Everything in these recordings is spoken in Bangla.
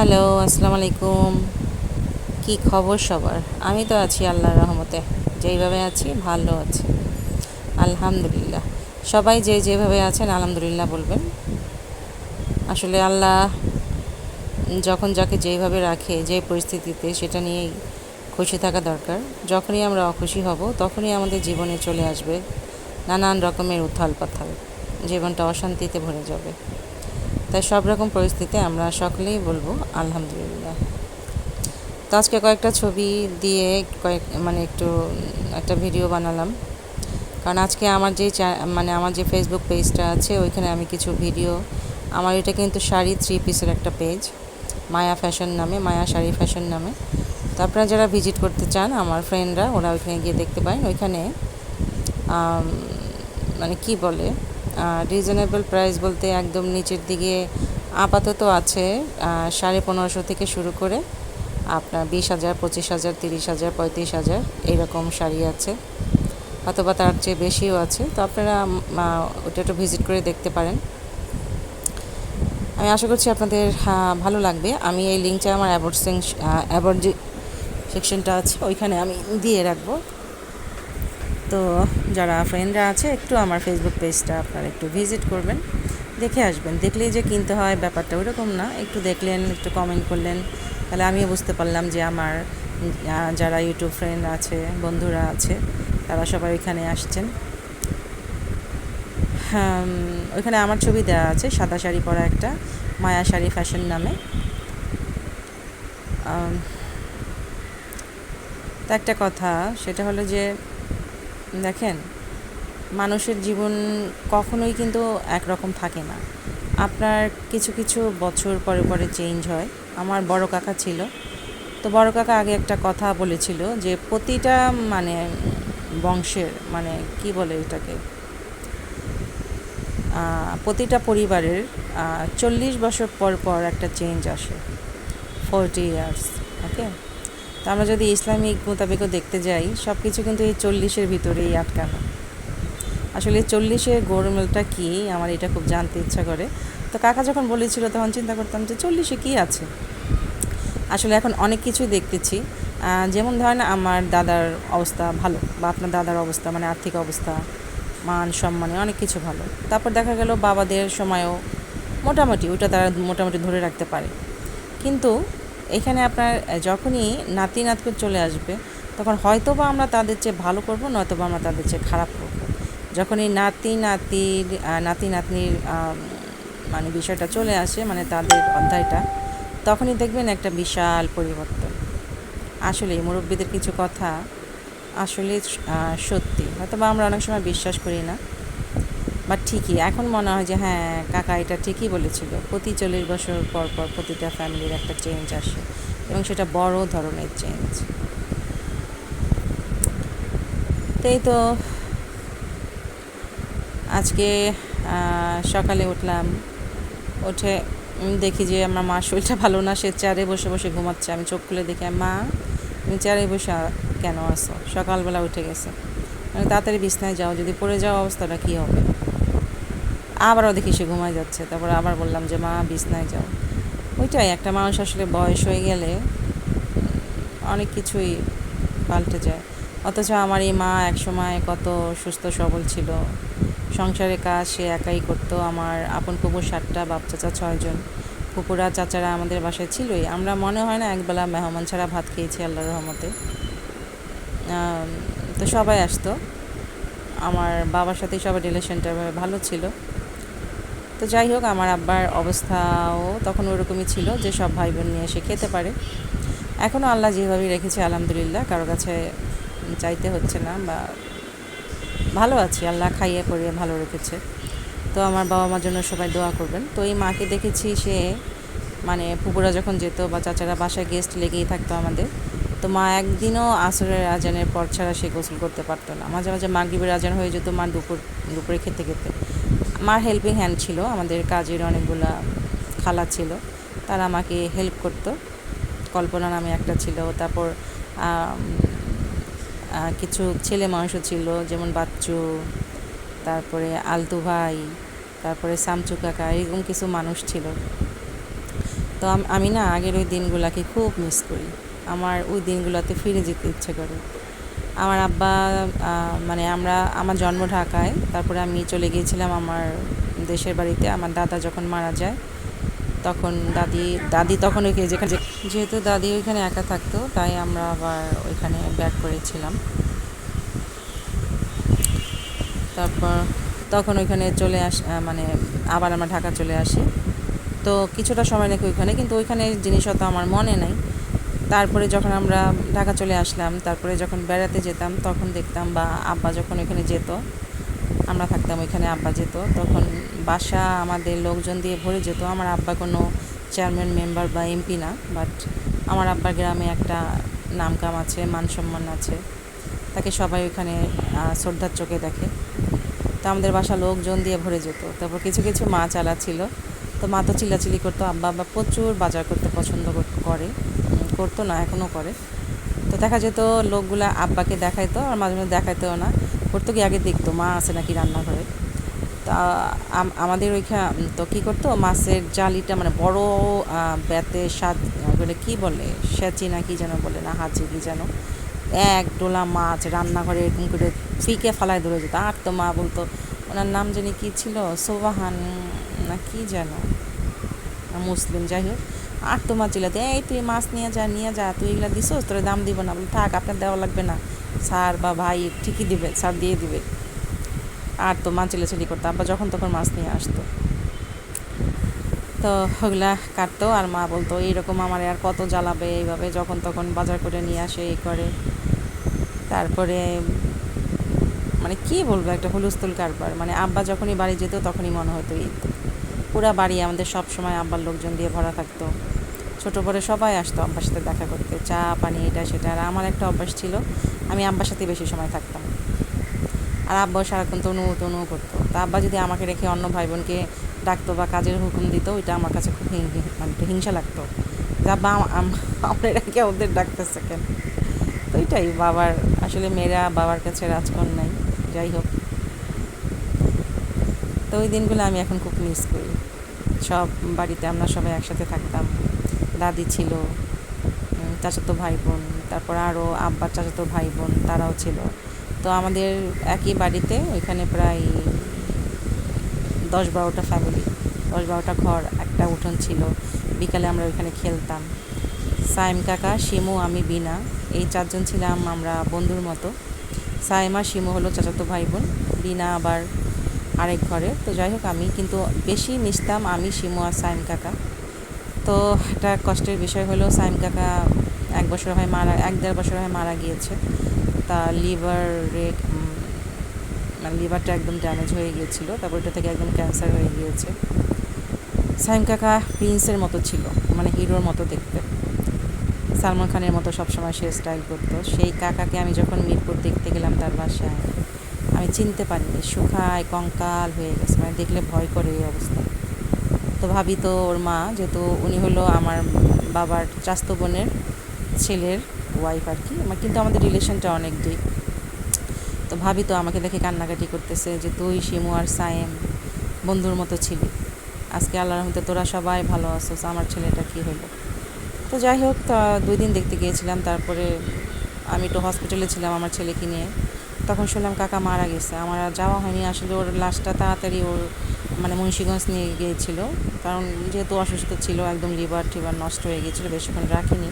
হ্যালো আসসালামু আলাইকুম কি খবর সবার? আমি তো আছি আল্লাহর রহমতে। যেইভাবে আছি, ভালো আছি। আলহামদুলিল্লাহ। সবাই যে যেভাবে আছেন, আলহামদুলিল্লাহ বলবেন। আসলে আল্লাহ যখন যাকে যেইভাবে রাখে, যে পরিস্থিতিতে, সেটা নিয়েই খুশি থাকা দরকার। যখনই আমরা অখুশি হব, তখনই আমাদের জীবনে চলে আসবে নানান রকমের উথাল পাথাল জীবনটা অশান্তিতে ভরে যাবে। তাই সব রকম পরিস্থিতিতে আমরা সকলেই বলব, আলহামদুলিল্লাহ। তো আজকে কয়েকটা ছবি দিয়ে কয়েক মানে একটু, একটা ভিডিও বানালাম। কারণ আজকে আমার যে মানে আমার যে ফেসবুক পেজটা আছে, ওইখানে আমি কিছু ভিডিও আমার এটা কিন্তু শাড়ি থ্রি পিসের একটা পেজ মায়া ফ্যাশন নামে, মায়া শাড়ি ফ্যাশন নামে। তো আপনারা যারা ভিজিট করতে চান, আমার ফ্রেন্ডরা ওরা ওইখানে গিয়ে দেখতে পারেন। ওইখানে মানে কি বলে? রিজনেবল প্রাইস বলতে একদম নিচের দিকে আপাতত আছে সাড়ে পনেরোশো থেকে শুরু করে আপনার বিশ হাজার, পঁচিশ হাজার, তিরিশ হাজার, পঁয়ত্রিশ হাজার এইরকম শাড়ি আছে। অথবা তার চেয়ে বেশিও আছে। তো আপনারা ওটা একটু ভিজিট করে দেখতে পারেন। আমি আশা করছি আপনাদের ভালো লাগবে। আমি এই লিঙ্কটা আমার অ্যাবোর্ড অ্যাবোর্ড সেকশনটা আছে, ওইখানে আমি দিয়ে রাখব। তো যারা ফ্রেন্ডরা আছে, একটু আমার ফেসবুক পেজটা আপনারা একটু ভিজিট করবেন, দেখে আসবেন। দেখলেই যে কিনতে হয়, ব্যাপারটা ওইরকম না। একটু দেখলেন, একটু কমেন্ট করলেন, তাহলে আমিও বুঝতে পারলাম যে আমার যারা ইউটিউব ফ্রেন্ড আছে, বন্ধুরা আছে, তারা সবাই ওইখানে আসছেন। ওইখানে আমার ছবি দেওয়া আছে, সাদা শাড়ি পরা একটা, মায়া শাড়ি ফ্যাশন নামে। তা একটা কথা, সেটা হলো যে দেখেন, মানুষের জীবন কখনোই কিন্তু একরকম থাকে না। আপনার কিছু কিছু বছর পরে পরে চেঞ্জ হয়। আমার বড় কাকা ছিল। তো বড় কাকা আগে একটা কথা বলেছিল যে, প্রতিটা মানে বংশের মানে কি বলে এটাকে? প্রতিটা পরিবারের চল্লিশ বছর পর পর একটা চেঞ্জ আসে। ফোরটি ইয়ার্স ওকে তো আমরা যদি ইসলামিক মোতাবেকও দেখতে যাই সব কিছু কিন্তু এই চল্লিশের ভিতরেই আটকানো। আসলে চল্লিশের গোলমেলটা কী, আমার এটা খুব জানতে ইচ্ছা করে। তো কাকা যখন বলেছিল, তখন চিন্তা করতাম যে চল্লিশে কী আছে? আসলে এখন অনেক কিছুই দেখতেছি। যেমন ধরেন আমার দাদার অবস্থা ভালো, বা আপনার দাদার অবস্থা মানে আর্থিক অবস্থা, মান সম্মানে অনেক কিছু ভালো। তারপর দেখা গেল বাবাদের সময়ও মোটামুটি, ওটা তারা মোটামুটি ধরে রাখতে পারে। কিন্তু এখানে আপনার যখনই নাতি নাতকুর চলে আসবে, তখন হয়তো বা আমরা তাদের চেয়ে ভালো করব নয়তো বা আমরা তাদের চেয়ে খারাপ করব। যখন এই নাতি নাতির নাতি নাতনির মানে বিষয়টা চলে আসে মানে তাদের অধ্যায়টা, তখনই দেখবেন একটা বিশাল পরিবর্তন। আসলে মুরব্বীদের কিছু কথা আসলে সত্যি। হয়তো বা আমরা অনেক সময় বিশ্বাস করি না। বাট ঠিকই, এখন মনে হয় যে হ্যাঁ কাকা এটা ঠিকই বলেছিল। প্রতি চল্লিশ বছর পর পর প্রতিটা ফ্যামিলির একটা চেঞ্জ আসে এবং সেটা বড় ধরনের চেঞ্জ তাই তো, আজকে সকালে উঠলাম, উঠে দেখি যে আমার মা শরীরটা ভালো না, সে চেয়ারে বসে বসে ঘুমাচ্ছে। আমি চোখ খুলে দেখি, মা, তুমি চেয়ারে বসে কেন আসো সকালবেলা উঠে গেছে। মানে তাড়াতাড়ি বিছনায় যাও, যদি পড়ে যাওয়া অবস্থাটা কী হবে? আবারও দেখি সে ঘুমায় যাচ্ছে। তারপর আবার বললাম যে, মা, বিছনায় যাও। ওইটাই, একটা মানুষ আসলে বয়স হয়ে গেলে অনেক কিছুই পাল্টে যায়। অথচ আমার এই মা একসময় কত সুস্থ, সবল ছিল। সংসারে কাজ সে একাই করতো। আমার আপন কুকুর সাতটা, বাপ চাচা ছয়জন কুকুরা চাচারা আমাদের বাসায় ছিলই। আমরা মনে হয় না একবেলা মেহমান ছাড়া ভাত খেয়েছি আল্লাহ রহমতে। তো সবাই আসতো। আমার বাবার সাথে সবার রিলেশনটা ভালো ছিল। তো যাই হোক, আমার আব্বার অবস্থাও তখন ওরকমই ছিল যে সব ভাই বোন নিয়ে এসে খেতে পারে। এখনও আল্লাহ যেভাবেই রেখেছে, আলহামদুলিল্লাহ, কারও কাছে চাইতে হচ্ছে না বা ভালো আছি, আল্লাহ খাইয়ে পরিয়ে ভালো রেখেছে। তো আমার বাবা মার জন্য সবাই দোয়া করবেন। তো এই মাকে দেখেছি সে মানে পুকুরা যখন যেত বা চাচারা বাসায় গেস্ট লেগেই থাকতো আমাদের, তো মা একদিনও আসরের আজানের পর ছাড়া সে গোসল করতে পারতো না। মাঝে মাঝে মাগরীবের আজান হয়ে যেত মা দুপুর, দুপুরে খেতে খেতে। মার হেল্পিং হ্যান্ড ছিল, আমাদের কাজের অনেকগুলা খালা ছিল, তারা আমাকে হেল্প করতো। কল্পনা নামে একটা ছিল, তারপর কিছু ছেলে মানুষও ছিল, যেমন বাচ্চু, তারপরে আলতু ভাই, তারপরে সামচু কাকা, এরকম কিছু মানুষ ছিল। তো আমি না আগের ওই দিনগুলোকে খুব মিস করি। আমার ওই দিনগুলোতে ফিরে যেতে ইচ্ছে করে। আমার আব্বা মানে আমরা, আমার জন্ম ঢাকায়, তারপরে আমি চলে গিয়েছিলাম আমার দেশের বাড়িতে, আমার দাদা যখন মারা যায়, তখন দাদি দাদি তখন ওই যেখানে, যেহেতু দাদি ওইখানে একা থাকতো, তাই আমরা আবার ওইখানে ব্যাক করেছিলাম। তারপর তখন ওইখানে চলে আস মানে আবার আমরা ঢাকা চলে আসি। তো কিছুটা সময় নাকি ওইখানে, কিন্তু ওইখানে জিনিসও তো আমার মনে নাই। তারপরে যখন আমরা ঢাকা চলে আসলাম, তারপরে যখন বেড়াতে যেতাম, তখন দেখতাম বা আব্বা যখন ওইখানে যেত, আমরা থাকতাম ওইখানে আব্বা যেত, তখন বাসা আমাদের লোকজন দিয়ে ভরে যেত। আমার আব্বা কোনো চেয়ারম্যান, মেম্বার বা এমপি না বাট আমার আব্বার গ্রামে একটা নামকাম আছে, মান সম্মান আছে। তাকে সবাই ওইখানে শ্রদ্ধার চোখে দেখে। তো আমাদের বাসা লোকজন দিয়ে ভরে যেত। তারপর কিছু কিছু মা চালা ছিল। তো মা তো চিল্লাচিল্লি করতো, আব্বা আব্বা প্রচুর বাজার করতে পছন্দ কর- করে। করতো না এখনও করে। তো দেখা যেত লোকগুলা আব্বাকে দেখাইতো, আর মাঝে মাঝে দেখাইতেও না। করতো কি আগে দেখতো, মা আছে নাকি রান্নাঘরে। তা আমাদের ওইখানে তো কী করতো, মাছের জালিটা মানে বড় বেতে স্বাদ বলে কী বলে, সেচি না কি যেন বলে না, হাঁচি কি যেন। এক ডোলা মাছ রান্নাঘরে এরকম করে ফিকে ফালায় ধরে যেত। আর তো মা বলতো, ওনার নাম জানি কী ছিল? সোবাহান না, কি যেন মুসলিম, যাই হোক। আর তোমার চিলাতে এই তুই মাছ নিয়ে যা নিয়ে যা, তুই এগুলা দিছোস? তোর দাম দিব না। বলে, থাক, আপনার দেওয়া লাগবে না। স্যার বা ভাই, ঠিকই দিবে, স্যার দিয়ে দিবে। আর তো মা চিলাচিলি করতো, আব্বা যখন তখন মাছ নিয়ে আসতো। তো ওগুলা কাটতো আর মা বলতো, এইরকম আমার আর কত জ্বালাবে এইভাবে যখন তখন বাজার করে নিয়ে আসে এই করে। তারপরে মানে কি বলব, একটা হুলস্থুল কারবার। মানে আব্বা যখনই বাড়ি যেত তখনই মনে হতো ঈদ। পুরা বাড়ি আমাদের সব সময় আব্বার লোকজন দিয়ে ভরা থাকতো। ছোট বড় সবাই আসতো আব্বার সাথে দেখা করতে। চা, পানি, এটা, সেটা। আর আমার একটা অভ্যাস ছিল, আমি আব্বার সাথে বেশি সময় থাকতাম। আর আব্বা সারাক্ষণ তনু তনু করতো। তা আব্বা যদি আমাকে রেখে অন্য ভাই বোনকে ডাকতো বা কাজের হুকুম দিত, ওইটা আমার কাছে খুব মানে হিংসা লাগতো। যে আম- আমরা রেখে ওদের ডাকতেছে কেন? তো এটাই, বাবার, আসলে মেয়েরা বাবার কাছে রাজকন নাই যাই হোক। তো ওই দিনগুলো আমি এখন খুব মিস করি। সব বাড়িতে আমরা সবাই একসাথে থাকতাম। দাদি ছিল চাচাতো ভাই বোন তারপর আরও আব্বার চাচাতো ভাই বোন তারাও ছিল। তো আমাদের একই বাড়িতে ওইখানে প্রায় দশ বারোটা ফ্যামিলি দশ বারোটা ঘর, একটা উঠোন ছিল। বিকালে আমরা ওইখানে খেলতাম। সাইম কাকা, শিমু, আমি, বিনা, এই চারজন ছিলাম আমরা বন্ধুর মতো। সাইমা, শিমু হলো চাচাতো ভাই বোন বিনা আবার আরেক ঘরে। তো যাই হোক, আমি কিন্তু বেশি মিশতাম আমি শিমু আর সাইম কাকা। তো একটা কষ্টের বিষয় হলো, সাইম কাকা এক বছর হয় মারা, এক দেড় বছর হয় মারা গিয়েছে। তা লিভারে মানে লিভারটা একদম ড্যামেজ হয়ে গিয়েছিল, তারপর ওটা থেকে একদম ক্যান্সার হয়ে গিয়েছে। সাইম কাকা প্রিন্সের মতো ছিল মানে হিরোর মতো দেখতে। সালমান খানের মতো সবসময় সে স্টাইল করতো। সেই কাকাকে আমি যখন মিরপুর দেখতে গেলাম, তার বাসায় আমি চিনতে পারিনি। শুকায় কঙ্কাল হয়ে গেছে মানে দেখলে ভয় করে এই অবস্থা। তো ভাবি তো ওর মা, যেহেতু উনি হলো আমার বাবার চাস্তো বোনের ছেলের ওয়াইফ আর কি কিন্তু আমাদের রিলেশনটা অনেক ডিপ তো ভাবি তো আমাকে দেখে কান্নাকাটি করতেছে যে তুই শিমু আর সায়েম বন্ধুর মতো ছিলি। আজকে আল্লাহর রহমতে তোরা সবাই ভালো আছোস, আমার ছেলেটা কী হলো? তো যাই হোক, তা দুই দিন দেখতে গিয়েছিলাম, তারপরে আমি একটু হসপিটালে ছিলাম আমার ছেলেকে নিয়ে। তখন শুনলাম কাকা মারা গেছে। আমার আর যাওয়া হয়নি। আসলে ওর লাশটা তাড়াতাড়ি ওর মানে মুন্সিগঞ্জ নিয়ে গিয়েছিল। কারণ যেহেতু অসুস্থ ছিল, একদম লিভার টিভার নষ্ট হয়ে গিয়েছিল, বেশিক্ষণ রাখিনি।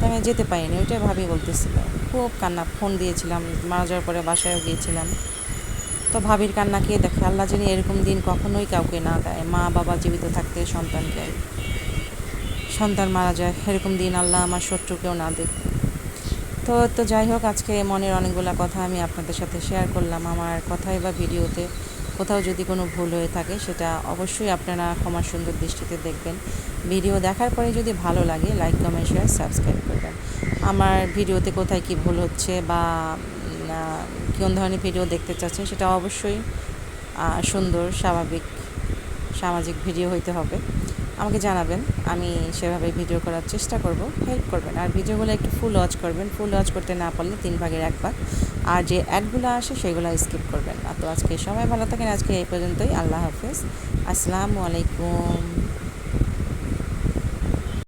তো আমি যেতে পারিনি, ওইটাই ভাবি বলতেছিল। খুব কান্না, ফোন দিয়েছিলাম, মারা যাওয়ার পরে বাসায়ও গিয়েছিলাম। তো ভাবির কান্নাকে দেখে? আল্লাহ জানি এরকম দিন কখনোই কাউকে না দেয়। মা বাবা জীবিত থাকতে সন্তানকে, সন্তান মারা যায়, এরকম দিন আল্লাহ আমার শত্রুকেও না দেখ তো তো যাই হোক, আজকে মনের অনেকগুলো কথা আমি আপনাদের সাথে শেয়ার করলাম। আমার কথাই বা ভিডিওতে কোথাও যদি কোনো ভুল হয়ে থাকে, সেটা অবশ্যই আপনারা ক্ষমা সুন্দর দৃষ্টিতে দেখবেন। ভিডিও দেখার পরে যদি ভালো লাগে লাইক কমেন্ট শেয়ার সাবস্ক্রাইব করবেন। আমার ভিডিওতে কোথায় কি ভুল হচ্ছে বা কোন ধরনের ভিডিও দেখতে চাচ্ছেন, সেটা অবশ্যই সুন্দর, স্বাভাবিক, সামাজিক ভিডিও হইতে হবে। আমাকে জানাবেন, আমি সেভাবে ভিডিও করার চেষ্টা করব, হেল্প করবেন। আর ভিডিওগুলো একটু ফুল ওয়াচ করবেন ফুল ওয়াচ করতে না পারলে তিন ভাগের এক ভাগ। আর যে অ্যাডগুলো আসে সেগুলো স্কিপ করবেন। আর তো আজকে সবাই ভালো থাকেন, আজকে এই পর্যন্তই, আল্লাহ হাফেজ। আসসালামু আলাইকুম।